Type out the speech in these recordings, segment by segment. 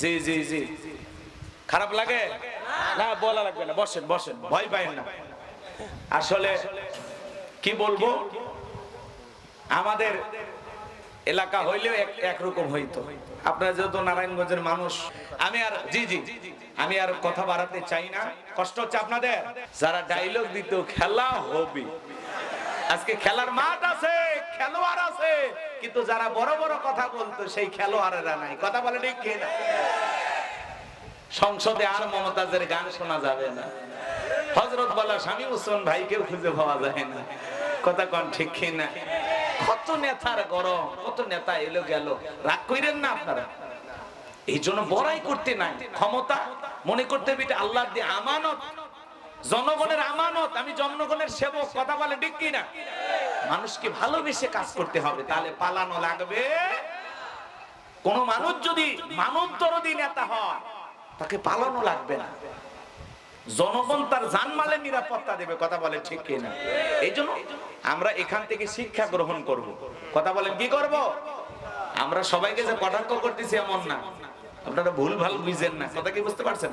জি জি জি। খারাপ লাগে? না, বলা লাগবে না। বসেন বসেন। ভয় পাইন না। আসলে কি বলব? আমাদের এলাকা হইলেও একরকম হইতো। আপনারা যেহেতু নারায়ণগঞ্জের মানুষ, আমি আর জি জি। আমি আর কথা বাড়াতে চাই না। কষ্ট হচ্ছে আপনাদের? যারা ডায়লগ দিত, খেলা হবে। আজকে খেলার মাঠ আছে, খেলোয়াড় আছে। কিন্তু যারা বড় বড় কথা বলতো, সেই খেলোয়াড়েরা নাই। কথা বলে ঠিক কি না সংসদে আর মমতাজের গান শোনা যাবে না। হজরত বলা স্বামী মুসলমান ভাইকেও খুঁজে পাওয়া যায় না। কথা কন ঠিক কি না কত নেতার গরম, কত নেতা এলো গেল। রাগ কইরেন না আপনারা? এই জন্য বড়াই করতে নাই। ক্ষমতা মনে করতে হবে এটা আল্লাহর দিয়ে আমানত। জনগণের আমানত। আমি জনগণের সেবক। কথা বলে ঠিক কি না মানুষকে ভালোবেসে কাজ করতে হবে, তাহলে পালানো লাগবে। কোন মানুষ যদি মানব নেতা হয়, তাকে পালানো লাগবে না। জনগণ তার জানমালের নিরাপত্তা দেবে, কথা বলে ঠিক কিনা এই জন্য আমরা এখান থেকে শিক্ষা গ্রহণ করব। কথা বলেন, কি করব? আমরা সবাইকে যে কটাক্ষ করতেছি এমন না। আপনারা ভুল ভালো বুঝেন না, কথা কি বুঝতে পারছেন?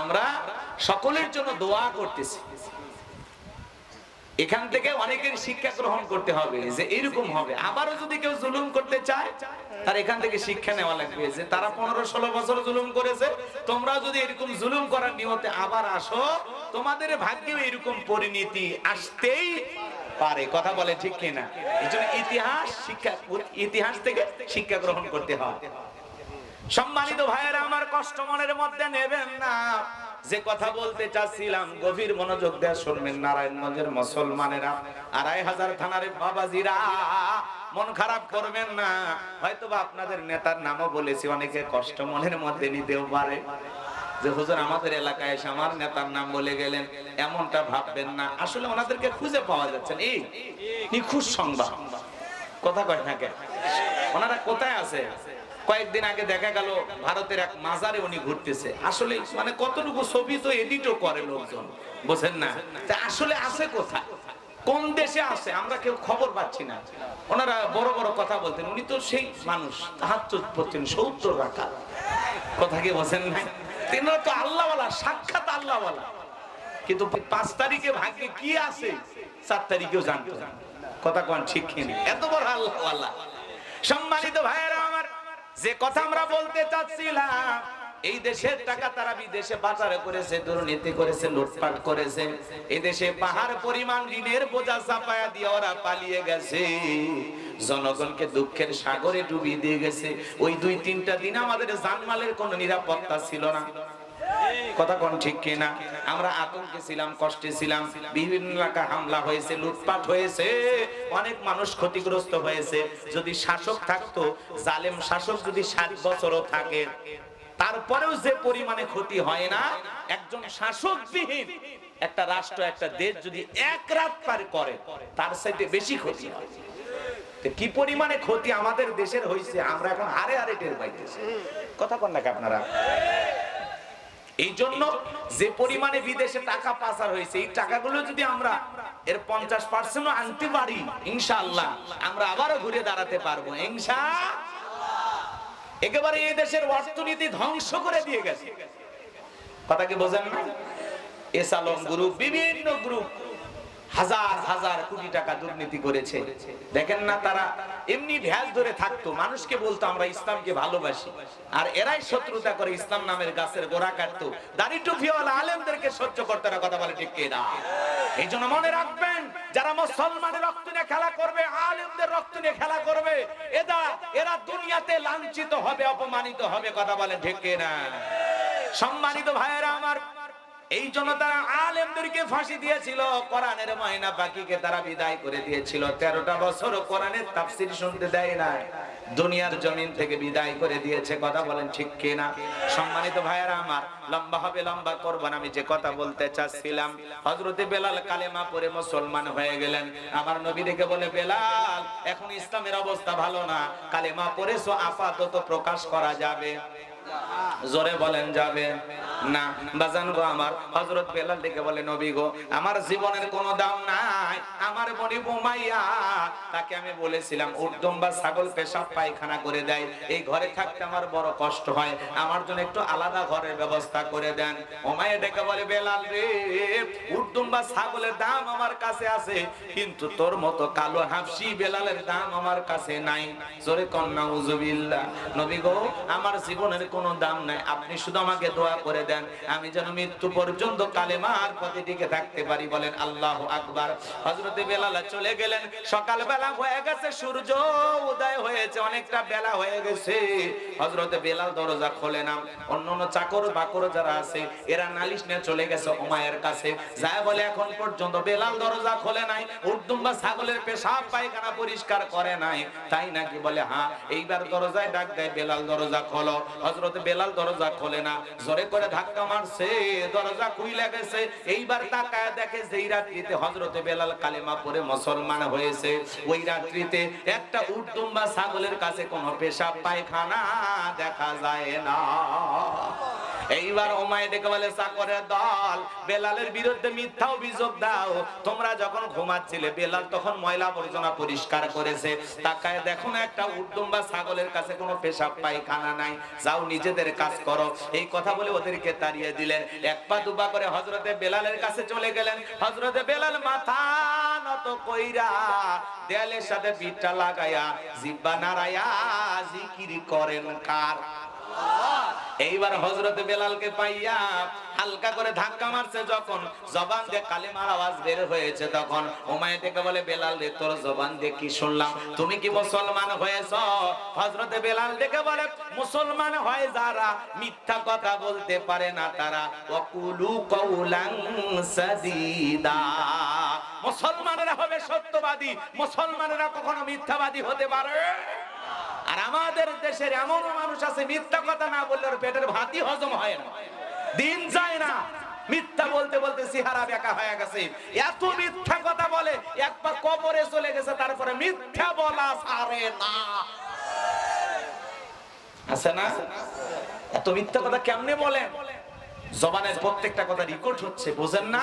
আমরা সকলের জন্য দোয়া করতেছি। এখান থেকে অনেকের শিক্ষা গ্রহণ করতে হবে, যে এরকম হবে। আবারও যদি কেউ জুলুম করতে চায়, তার এখান থেকে শিক্ষা নেওয়া লাগবে, যে তারা পনেরো ষোলো বছর জুলুম করেছে তোমরাও যদি এরকম জুলুম করার নিয়তে আবার আসো, তোমাদের ভাগ্যেও এরকম পরিণতি আসতেই পারে। কথা বলে ঠিক কিনা? এই জন্য ইতিহাস শিক্ষা, ইতিহাস থেকে শিক্ষা গ্রহণ করতে হয় সম্মানিত ভাইয়েরা, আমার কষ্ট মনের মধ্যে নেবেন না। যে কথা বলতে চাচ্ছিলাম, গভীর মনোযোগ দেয়া শুনবেন। নারায়ণগঞ্জের মুসলমানেরা, আড়াই হাজার থানার বাবাজিরা, মন খারাপ করবেন না। হয়তো আপনাদের নেতার নামও বলেছি, অনেকে কষ্ট মনের মধ্যে নিতেও পারে। যে হুজুর, আমাদের এলাকায় এসে আমার নেতার নাম বলে গেলেন, এমনটা ভাববেন না। আসলে ওনাদেরকে খুঁজে পাওয়া যাচ্ছে। এই নিখুঁজ সংবাদ। কথা কয় না? ওনারা কোথায় আছে? কয়েকদিন আগে দেখা গেল ভারতের এক মাজারে উনি ঘুরতেছে। আসলে মানে কতটুকু ছবি তো এডিটও করে লোকজন, বোঝেন না? তা আসলে আছে কোথায়? কোন দেশে আছে? আমরা কেউ খবর পাচ্ছি না। ওনারা বড় বড় কথা বলতেন। উনি তো সেই মানুষ হাত পড়তেন, সত্তর রাখা কথা কি বোঝেন না তিনারা তো আল্লাহওয়ালা, সাক্ষাৎ আল্লাহওয়ালা। কিন্তু পাঁচ তারিখে ভাগ্যে কি আছে, চার তারিখেও জানতো কথা কন ঠিক এত বড় আল্লাহওয়ালা। সম্মানিত আমার যে কথা আমরা বলতে চাচ্ছিলাম, এই দেশের টাকা তারা বিদেশে বাজারে করেছে, দুর্নীতি করেছে, লুটপাট করেছে। এই দেশে পাহাড় পরিমাণ ঋণের বোঝা চাপায়া দিয়ে ওরা পালিয়ে গেছে। জনগণকে দুঃখের সাগরে ডুবিয়ে দিয়ে গেছে। ওই দুই তিনটা দিন আমাদের জানমালের কোনো নিরাপত্তা ছিল না। কথা কোন ঠিক কিনা? আমরা আতঙ্কে ছিলাম, কষ্টে ছিলাম। বিভিন্ন এলাকা হামলা হয়েছে, লুটপাট হয়েছে। অনেক মানুষ ক্ষতিগ্রস্ত হয়েছে। যদি শাসক থাকতো, জালেম শাসক যদি ষাট বছরও থাকে, তারপরেও যে পরিমাণে ক্ষতি হয় না, একজন শাসকবিহীন একটা রাষ্ট্র, একটা দেশ যদি এক রাত পার করে, তার সাথে বেশি ক্ষতি হয়। কি পরিমাণে ক্ষতি আমাদের দেশের হয়েছে আমরা এখন হারে হারে টের পাইতেছি। কথা কন নাকি আপনারা? এই জন্য যে পরিমাণে বিদেশে টাকা পাচার হয়েছে, এই টাকাগুলো যদি আমরা এর পঞ্চাশ পার্সেন্ট আনতে পারি ইনশাল্লাহ আমরা আবারও ঘুরে দাঁড়াতে পারব ইনশা একেবারে এই দেশের অর্থনীতি ধ্বংস করে দিয়ে গেছে। কথা কি বোঝেন না? এসালম গ্রুপ বিভিন্ন গ্রুপ হাজার হাজার কোটি টাকা দুর্নীতি করেছে। দেখেন না তারা এমনি ভ্যাস ধরে থাকতো, মানুষকে বলতো, আমরা ইসলামকে ভালোবাসি। আর এরাই শত্রুতা করে ইসলাম নামের গাছের গোড়া কাটতো। দাড়ি টুপিওয়ালা আলেমদেরকে সহ্য করতে না, কথা বলে ঠিক না এই জন্য মনে রাখবেন, যারা মুসলমানের রক্ত নিয়ে খেলা করবে, আলেমদের রক্ত নিয়ে খেলা করবে এরা এরা দুনিয়াতে লাঞ্ছিত হবে, অপমানিত হবে, কথা বলে ঠিক না সম্মানিত ভাইয়েরা আমার এই জন্য তারা আলেমদেরকে ফাঁসি দিয়েছিল। কোরআনের ময়না পাখিকে তারা বিদায় করে দিয়েছিল। তেরোটা বছর কোরআনের তাফসির শুনতে দেয় নাই। দুনিয়ার জমিন থেকে বিদায় করে দিয়েছে। কথা বলেন ঠিক কিনা? সম্মানিত ভাইয়েরা আমার, লম্বা হবে, লম্বা করব না। আমি যে কথা বলতে চাচ্ছিলাম হজরতে বেলাল কালেমা পরে মুসলমান হয়ে গেলেন। আমার নবী দেখে বলে, বেলাল, এখন ইসলামের অবস্থা ভালো না। কালেমা পড়েছো, আপাতত প্রকাশ করা যাবে। জোরে বলেন, যাবে। না বাজান গো আমার। বেলাল বলে, নবী গো, আমার জীবনের কোনো দাম নাই, আমার বোমাইয়া তাকে আমি বলেছিলাম, উর্দম বা ছাগল পেশাব পায়খানা করে দেয়। এই ঘরে থাকতে আমার বড় কষ্ট হয়। আমার জন্য একটু আলাদা ঘরের ব্যবস্থা করে দেন। ডেকে বলে, বেলাল রে, উর্দম বা ছাগলের দাম আমার কাছে আছে, কিন্তু তোর মতো কালো হাফসি বেলালের দাম আমার কাছে নাই। জোরে কন্যা নবী গো, আমার জীবনের কোনো দাম নাই। আপনি শুধু আমাকে দোয়া করে দেন। আমি যেন মৃত্যু পর্যন্ত কালেমার পথে টিকে থাকতে পারি বলেন আল্লাহ আকবার। হযরতে বেলাল চলে গেলেন। সকাল বেলা হয়ে গেছে, সূর্য উদয় হয়েছে, অনেকটা বেলা হয়ে গেছে। হযরতে বেলাল দরজা খোলে না। অন্য অন্য চাকর বাকর যারা আছে, এরা নালিশ নিয়ে চলে গেছে উমায়ের কাছে। যায় বলে, এখন পর্যন্ত বেলাল দরজা খোলে নাই উর্দুম বা ছাগলের পেশাব পায়খানা পরিষ্কার করে নাই। তাই নাকি বলে হ্যাঁ এইবার দরজায় ডাক দেয়, বেলাল দরজা খোলো। হযরত বেলাল দরজা খোলে না। জোরে করে ধাক্কা মারছে, দরজা খুইলা গেছে। এইবার তাকায় দেখে যেই রাত্রিতে হজরত বেলাল কালেমা পড়ে মুসলমান হয়েছে, ওই রাত্রিতে একটা উর্দুম্বা ছাগলের কাছে কোনো পেশাব পায়খানা দেখা যায় না। এইবার ওমায় ডেকে বলে চাকরের দল, বেলালের বিরুদ্ধে মিথ্যা অভিযোগ দাও। তোমরা যখন ঘুমাচ্ছিলে, বেলাল তখন ময়লা আবর্জনা পরিষ্কার করেছে। তাকায় দেখো না একটা উর্দম বা ছাগলের কাছে কোনো পেশাব, পায়খানা নাই। যাও নিজেদের কাজ করো। এই কথা বলে ওদেরকে তাড়িয়ে দিলেন। এক পা দুপা করে হজরতে বেলালের কাছে চলে গেলেন। হজরতে বেলাল মাথা নত কইরা দেয়ালের সাথে পিঠটা লাগায়া জিব্বা নাড়ায়া জিকির করেন কার? এইবার হজরতে বেলালকে পাইয়া হালকা করে ধাক্কা মারছে যখন, জবান দিয়ে কালিমার আওয়াজ বের হয়েছে তখন। ওমায় থেকে বলে, বেলাল রে, তোর জবান দিয়ে কি শুনলাম? তুমি কি মুসলমান হয়েছ? হজরতে বেলাল দেখে বলে, মুসলমান হয় যারা মিথ্যা কথা বলতে পারে না তারা। ওয়াকুলু কওলান সাদিদা। মুসলমানেরা হবে সত্যবাদী, মুসলমানেরা কখনো মিথ্যাবাদী হতে পারে। আর আমাদের দেশের এমন মানুষ আছে, মিথ্যা কথা না বললে পেটের ভাতই হজম হয় না। দিন যায় না। মিথ্যা বলতে বলতে সিহারা বেকা হয়ে গেছে। এত মিথ্যা কথা বলে একবার কবরে চলে গেছে, তারপরে মিথ্যা বলা সারে না। আছে না? এত মিথ্যা কথা কেমনে বলেন? জবানের প্রত্যেকটা কথা রেকর্ড হচ্ছে, বোঝেন না?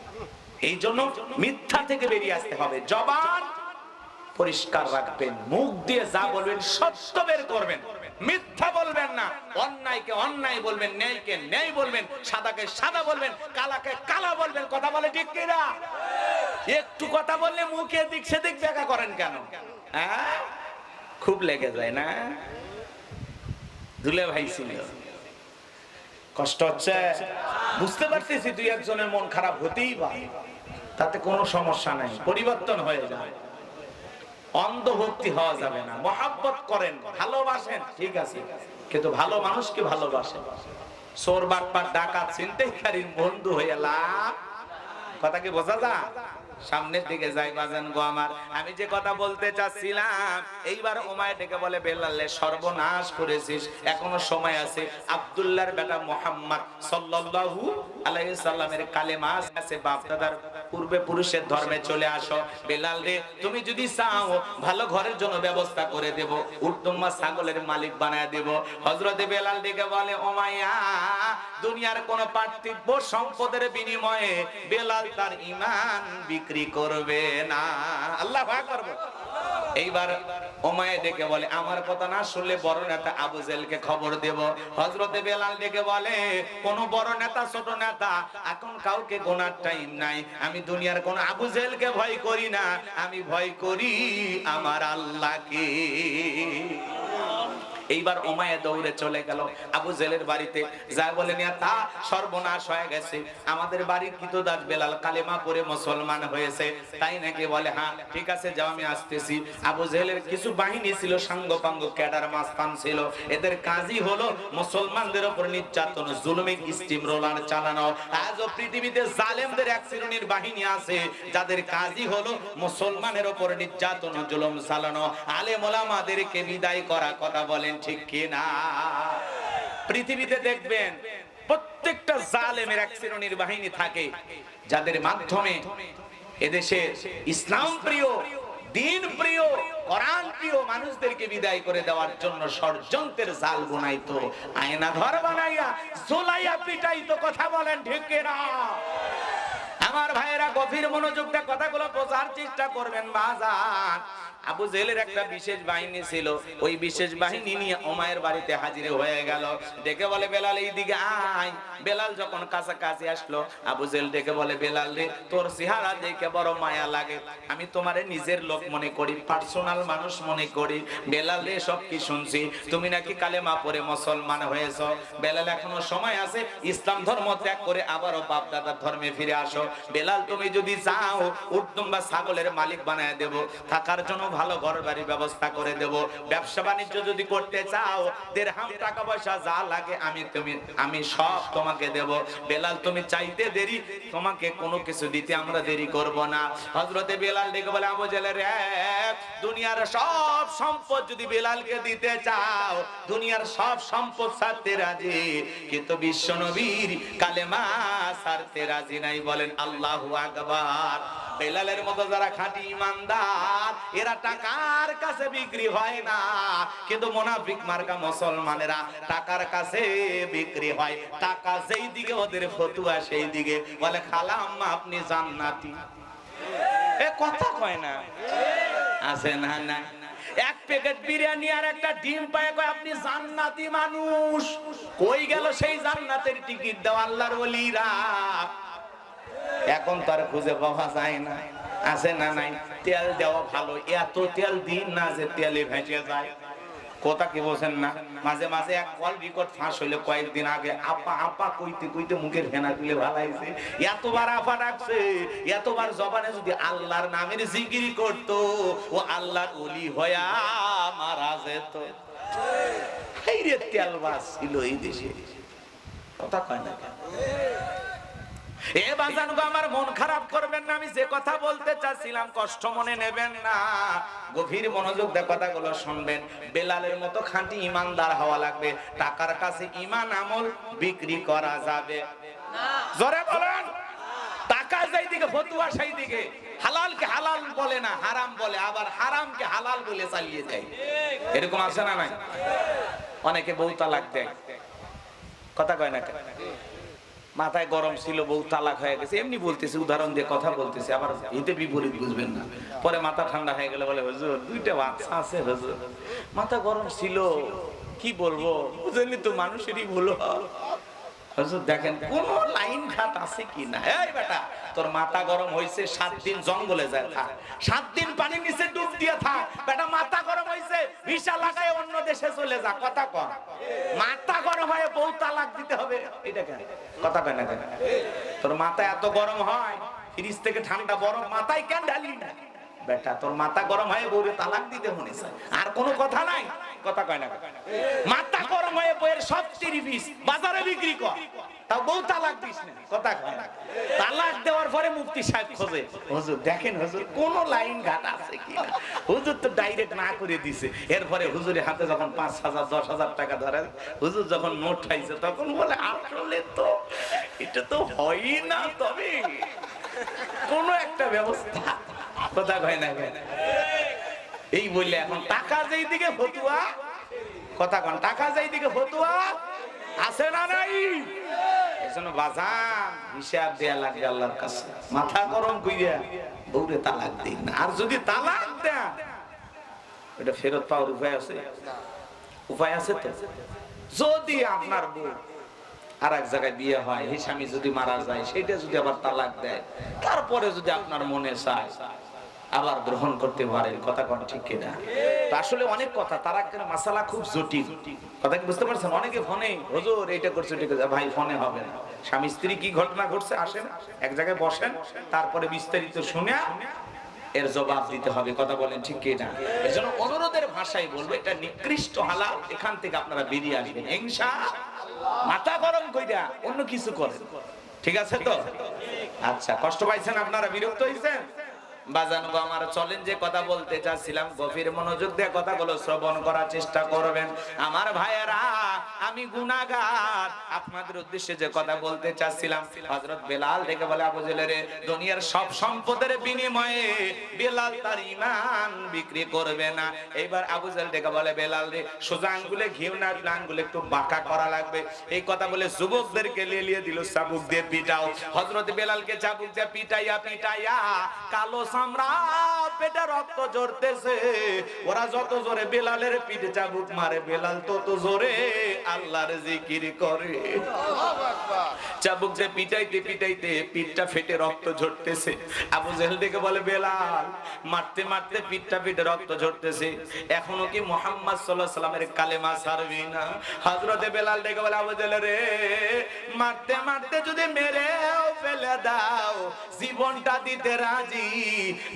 এই জন্য মিথ্যা থেকে বেরিয়ে আসতে হবে। জবান পরিষ্কার রাখবেন, মুখ দিয়ে যা বলবেন, সত্য বের করবেন। মিথ্যা বলবেন না। অন্যায়কে অন্যায় বলবেন, ন্যায়কে ন্যায় বলবেন, সাদাকে সাদা বলবেন, কালাকে কালা বলবেন, কথা বলে ঠিক কিনা একটু কথা বললে মুখে দিক সেদিক দেখা করেন কেন? হ্যাঁ? খুব লেগে যায় না? দুলে ভাই ছিল কষ্ট হচ্ছে? বুঝতে পারতেছি দুই একজনের মন খারাপ হতেই পারে, তাতে কোনো সমস্যা নাই, পরিবর্তন হয়ে যায়। অন্ধভক্তি হওয়া যাবে না, মহাব্বত করেন, ভালোবাসেন, ঠিক আছে, কিন্তু ভালো মানুষকে ভালোবাসেন। সোর বাটপার ডাকাত, ছিনতাইকারীর বন্ধু হয়ে লাভ, কথা কি বোঝা যায়? সামনের দিকে যাই বাজান গো আমার। আমি যে কথা বলতে চাচ্ছিলাম, এইবার ওমায় ডেকে বলে বেলালে সর্বনাশ করেছিস, এখনও সময় আছে। আব্দুল্লাহর বেটা মোহাম্মদ সাল্লাল্লাহু আলাইহি সাল্লামের কালেমা আছে বাপ দাদার পূর্বে পুরুষের ধর্মে চলে আসো। বেলাল রে, তুমি যদি চাও, ভালো ঘরের জন্য ব্যবস্থা করে দেব। উত্তমা ছাগলের মালিক বানায় দেব। হজরতে বেলাল ডেকে বলে ওমাইয়া দুনিয়ার কোন পার্থিব সম্পদের বিনিময়ে বেলাল তার ইমান বিক্রি করবে না। আল্লাহ ভয় করবে এইবার ওমায়ে ডেকে বলে, আমার কথা না শুনলে বড় নেতা আবু জেলকে খবর দেব? হজরতে বেলাল ডেকে বলে, কোন বড় নেতা, ছোট নেতা এখন কাউকে গোনার টাইম নাই। আমি দুনিয়ার কোন আবু জেলকে ভয় করি না। আমি ভয় করি আমার আল্লাহকে। এইবার ওমায়া দৌড়ে চলে গেল। আবু জেলের বাড়িতে যা বলে, নিয়া, তা সর্বনাশ হয়ে গেছে। আমাদের বাড়ির কিতদাস বেলাল? কালেমা পরে মুসলমান হয়েছে। তাই নাকি বলে হ্যাঁ ঠিক আছে, যাও, আমি আসতেছি। আবু জেলের কিছু বাহিনী ছিল, সাঙ্গপাঙ্গ, ক্যাডার, মাস্তান ছিল। এদের কাজই হলো মুসলমানদের উপর নির্যাতন জুলুমিক স্টিম রোলার চালানো। আজও পৃথিবীতে জালেমদের এক শ্রেণির বাহিনী আছে, যাদের কাজই হলো মুসলমানের উপর নির্যাতন, জুলুম চালানো। আলেম ওলামাদেরকে বিদায় করা, কথা বলেন। ঠিক কি না পৃথিবীতে দেখবেন প্রত্যেকটা জালেমের এক শ্রেণির বাহিনী থাকে, যাদের মাধ্যমে এদেশে ইসলাম প্রিয়, দিন প্রিয়, কোরআন প্রিয় মানুষদেরকে বিদায় করে দেওয়ার জন্য ষড়যন্ত্রের জাল বুনাইতো আয়না ঘর বানাইয়া জোলাইয়া পিটাইতো, কথা বলেন না আমার ভাইয়েরা, গভীর মনোযোগটা কথাগুলো বোঝার চেষ্টা করবেন বাজার আবু জেলের একটা বিশেষ বাহিনী ছিল। ওই বিশেষ বাহিনী নিয়ে ওমায়ের বাড়িতে হাজির হয়ে গেল। ডেকে বলে, বেলাল এই দিকে আয়। বেলাল যখন কাছাকাছি আসলো, আবু জেল ডেকে বলে, বেলাল রে, তোর চেহারা দেখে বড় মায়া লাগে। আমি তোমারে নিজের লোক মনে করি, পার্সোনাল মানুষ মনে করি। বেলাল রে, সব কি শুনছি? তুমি নাকি কালেমা পরে মুসলমান হয়েছ? বেলাল, এখনও সময় আছে? ইসলাম ধর্ম ত্যাগ করে আবারও বাপ দাদার ধর্মে ফিরে আসো। বেলাল, তুমি যদি চাও, উত্তম বা ছাগলের মালিক বানায় দেব। থাকার জন্য ভালো ঘর বাড়ির ব্যবস্থা করে দেব। ব্যবসা বাণিজ্য যদি করতে চাও, দেড়হাম টাকা পয়সা যা লাগে আমি তুমি, আমি সব তোমাকে দেব। বেলাল, তুমি চাইতে দেরি, তোমাকে কোনো কিছু দিতে আমরা দেরি করব না। হজরতে বেলাল ডেকে বলে, আবু জেলের দুনিয়ার সব সম্পদ যদি বেলালকে দিতে চাও, দুনিয়ার সব সম্পদ ছাড়তে রাজি। কিন্তু বিশ্ব নবীর কালেমা ছাড়তে রাজি নাই। বলেন, আল্লাহু আকবার। বেলালের মতো যারা খাঁটি ইমানদার, এরা টাকার কাছে বিক্রি হয় না। কিন্তু মোনাফিক মার্কা মুসলমানেরা টাকার কাছে বিক্রি হয়। টাকা যেই দিকে ওদের ফতুয়া, সেই দিকে বলে খালা আম্মা আপনি জান্নাতি। এ কথা কয় না। আছে না না। এক প্যাকেট বিরিয়ানি আর একটা ডিম পায়, কয়, আপনি জান্নাতি মানুষ। কই গেল সেই জান্নাতের টিকিট দাও আল্লাহর ওলিরা? এখন তো আর খুঁজে পাওয়া যায় না। আছে না, নাই? তেল দেওয়া ভালো, এত তেল দিন না যে তেলে ভেসে যায়। কথা কি বলছেন না? মাঝে মাঝে এক কল রেকর্ড ফাঁস হইলে কয়েকদিন আগে। আপা আপা কইতে কইতে মুখের ফেনা তুলে ভালাইছে। এতবার আপা ডাকছে, এতবার জবানে যদি আল্লাহর নামের জিকিরি করতো, ও আল্লাহর ওলি হয়া মারা যেত। এই রে তেল বাস ছিল এই দেশে। কথা কয় না কেন? এ বাজান গো, আমার মন খারাপ করবেন না, আমি যে কথা বলতে চাচ্ছিলাম, কষ্ট মনে নেবেন না। গভীর মনোযোগ দিয়ে কথাগুলো শুনবেন। বেলালের মতো খাঁটি ইমানদার হওয়া লাগবে। টাকার কাছে ইমান, আমল বিক্রি করা যাবে। জোরে বলেন। টাকা যেই দিকে ফতুয়া সেই দিকে হালালকে হালাল বলে না, হারাম বলে। আবার হারামকে হালাল বলে চালিয়ে যায়। এরকম আছে না নাই? অনেকে তালাক দেয় কথা কয় না? মাথায় গরম ছিল, বউ তালাক হয়ে গেছে, এমনি বলতেছে, উদাহরণ দিয়ে কথা বলতেছে, আবার এতে বিপরীত বুঝবেন না। পরে মাথা ঠান্ডা হয়ে গেলে বলে, হুজুর, দুইটা বাচ্চা আছে, হুজুর। মাথা গরম ছিল, কি বলব? বুঝলি তো, মানুষেরই ভুল হয়। লাইন তোর মাথা পানির নিচে ডুব দিয়ে থাক। বেটা, মাথা গরম হইছে অন্য দেশে চলে যা, কথা মাথা গরম হয়ে দিতে হবে। কথা তোর মাথা এত গরম হয়, ফ্রিজ থেকে ঠান্ডা বরফ, মাথায় কেন ঢালি না বেটা, তোর মাথা গরম হয়ে বউরে তালাক দিতে মনে চায় আর কোনো কথা নাই? কথা কয় না মাথা গরম হয়ে বইয়ের সব পিস বাজারে বিক্রি কর। তাও বউ তালাক দিস না। কথা কয় না তালাক দেওয়ার পরে মুক্তি সাহেব খোঁজে। হুজুর, দেখেন হুজুর, কোন লাইন ঘাট আছে কি হুজুর তো ডাইরেক্ট না করে দিছে। এরপরে হুজুরের হাতে যখন পাঁচ হাজার, দশ হাজার টাকা ধরে, হুজুর যখন নোট খাইছে, তখন বলে, আসলে তো এটা তো হয়ই না তবে। কোন একটা ব্যবস্থা। কথা কয় না এই বললে এখন, টাকা যেই দিকে ফতুয়া, কথা কন, টাকা যেই দিকে ফতুয়া, আছে না নাই? এজন্য বাজান দেয়া আল্লাহর কাছে। মাথা গরম বউরে তালাক দিন না। আর যদি তালাক দেন ফেরত পাওয়ার উপায় আছে? উপায় আছে তো? যদি আপনার বউ আর এক জায়গায় বিয়ে হয়, এই স্বামী যদি মারা যায়, সেটা যদি আবার তালাক দেয়, তারপরে যদি আপনার মনে চায়, আবার গ্রহণ করতে পারেন, কথা কোন ঠিক কিনা? আসলে অনেক কথা তারা মাসালা খুব জটিল। কথা কি বুঝতে পারছেন? অনেকে ফোনে, হুজুর এইটা করছে ওইটা করছে। ভাই, ফোনে হবে না। স্বামী, স্ত্রী কি ঘটনা ঘটছে? আসেন এক জায়গায় বসেন, তারপরে বিস্তারিত শুনে এর জবাব দিতে হবে, কথা বলেন ঠিক কি না এর জন্য অনুরোধের ভাষায় বলব, এটা নিকৃষ্ট হালাল, এখান থেকে আপনারা বেরিয়ে আসবেন। হিংসা মাথা গরম কইরা অন্য কিছু করেন। ঠিক আছে তো? আচ্ছা কষ্ট পাইছেন আপনারা বিরক্ত হয়েছেন বাজান গো আমার চলেন যে কথা বলতে চাচ্ছিলাম, গভীর মনোযোগ দিয়ে কথাগুলো শ্রবণ করার চেষ্টা করবেন। আমার ভাইয়েরা, আমি গুনাহগার। আপনাদের উদ্দেশ্যে যে কথা বলতে চাচ্ছিলাম, হযরত বেলাল দেখে বলে, আবু জেলের, দুনিয়ার সব সম্পদের বিনিময়ে বেলাল তার ঈমান বিক্রি করবে না। এইবার আবু জেল দেখে বলে, বেলাল রে, সোজা আঙ্গুলে ঘিউ না, আঙ্গুলে একটু বাঁকা করা লাগবে। এই কথা বলে যুবকদেরকে লেলিয়ে দিল, চাবুক দিয়ে পিটাও। হযরত বেলালকে চাবুক দিয়ে পিটাইয়া পিটাইয়া কালো চামড়া পেটে রক্ত ঝরতেছে। ওরা যত জোরে বেলালের পিঠে চাবুক মারে, বেলাল তত জোরে আল্লাহর জিকির করে। চাবুক যে পিটাইতে পিটাইতে পিঠটা ফেটে রক্ত ঝরতেছে। আবু জেহেল দেখে বলে, বেলাল, মারতে মারতে পিঠটা ফেটে রক্ত ঝরতেছে। এখনও কি মোহাম্মদ সাল্লাল্লাহু সাল্লামের কালেমা ছাড়বি না? হযরতে বেলাল দেখে বলে, আবু জেহেল রে, মারতে মারতে যদি মেরেও ফেলে দাও, জীবনটা দিতে রাজি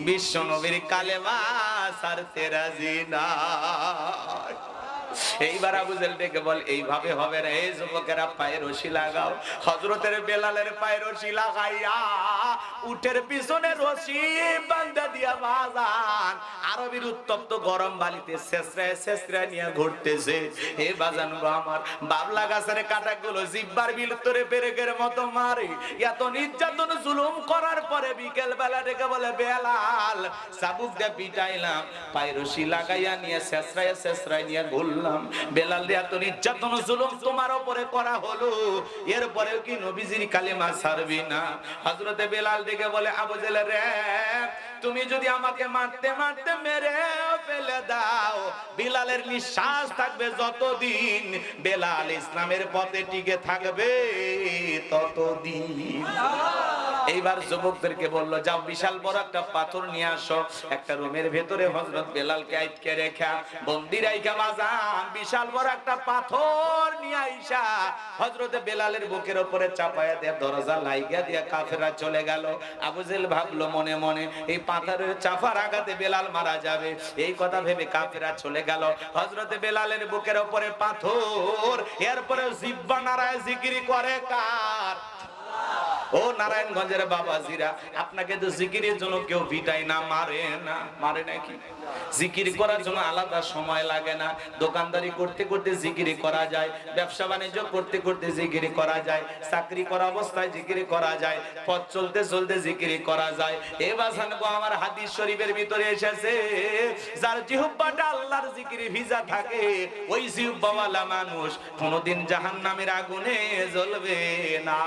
বিশ্ব নবীর কালেমা সারতে রাজি না এইবার আবু জেল ডেকে বল, এইভাবে হবে না এই যুবকেরা পায়ের রশি লাগাও। হজরতের বেলালের পায়ের রশি লাগাইয়া উঠের পিছনে রশি বান্ধা দিয়া বাজান। আরবির উত্তপ্ত গরম বালিতে শেষরায় শেষরায় নিয়ে ঘুরতেছে। এ বাজান আমার, বাবলা গাছের কাটাগুলো জিব্বার বিলুত্তরে পেরেকের মতো মারে। এত নির্যাতন জুলুম করার পরে বিকেল বেলা ডেকে বলে, বেলাল চাবুক দিয়ে পিটাইলাম পায়ে রশি লাগাইয়া নিয়ে শেষরায় শেষরায় নিয়ে ঘুরলাম। বেলাল এত নির্যাতন জুলুম তোমার উপরে করা হলো। এরপরেও কি নবীজির কালেমা ছাড়বি না? হজরতে বেলাল দেখে বলে, আবু জেলে রে, তুমি যদি আমাকে মারতে মারতে মেরে ফেলে দাও। বিলালের নিঃশ্বাস থাকবে যতদিন বেলাল ইসলামের পথে টিকে থাকবে ততদিন। এইবার যুবকদেরকে বলল, যাও বিশাল বড় একটা পাথর নিয়ে আসো। একটা রুমের ভেতরে হজরত বেলালকে আইটকে রেখা, বন্দি রাইখা বাজান, বিশাল বড় একটা পাথর নিয়ে আইসা। হজরতে বেলালের বুকের উপরে চাপায়া দিয়ে দরজা লাইগা দিয়ে কাফেরা চলে গেল। আবুজেল ভাবলো মনে মনে, এই পাথরের চাপার আঘাতে বেলাল মারা যাবে। এই কথা ভেবে কাফেরা চলে গেল। হজরতে বেলালের বুকের উপরে পাথর এরপরে জিব্বা নারায় জিকিরি করে কার? ও নারায়ণগঞ্জের বাবাজিরা, আপনাকে তো জিকিরের জন্য কেউ ভিটাই না, মারে না, মারে নাকি? জিকির করার জন্য আলাদা সময় লাগে না। দোকানদারি করতে করতে জিকিরি করা যায়, ব্যবসা বাণিজ্য করতে করতে জিকিরি করা যায়, চাকরি করা অবস্থায় জিকিরি করা যায়, পথ চলতে চলতে জিকিরি করা যায়। এ বাসান গো, আমার হাদিস শরীফের ভিতরে এসেছে, যার জিহ্বাটা আল্লাহর জিকিরে ভিজা থাকে, ওই জিহ্বাওয়ালা মানুষ কোনোদিন জাহান্নামের আগুনে জ্বলবে না।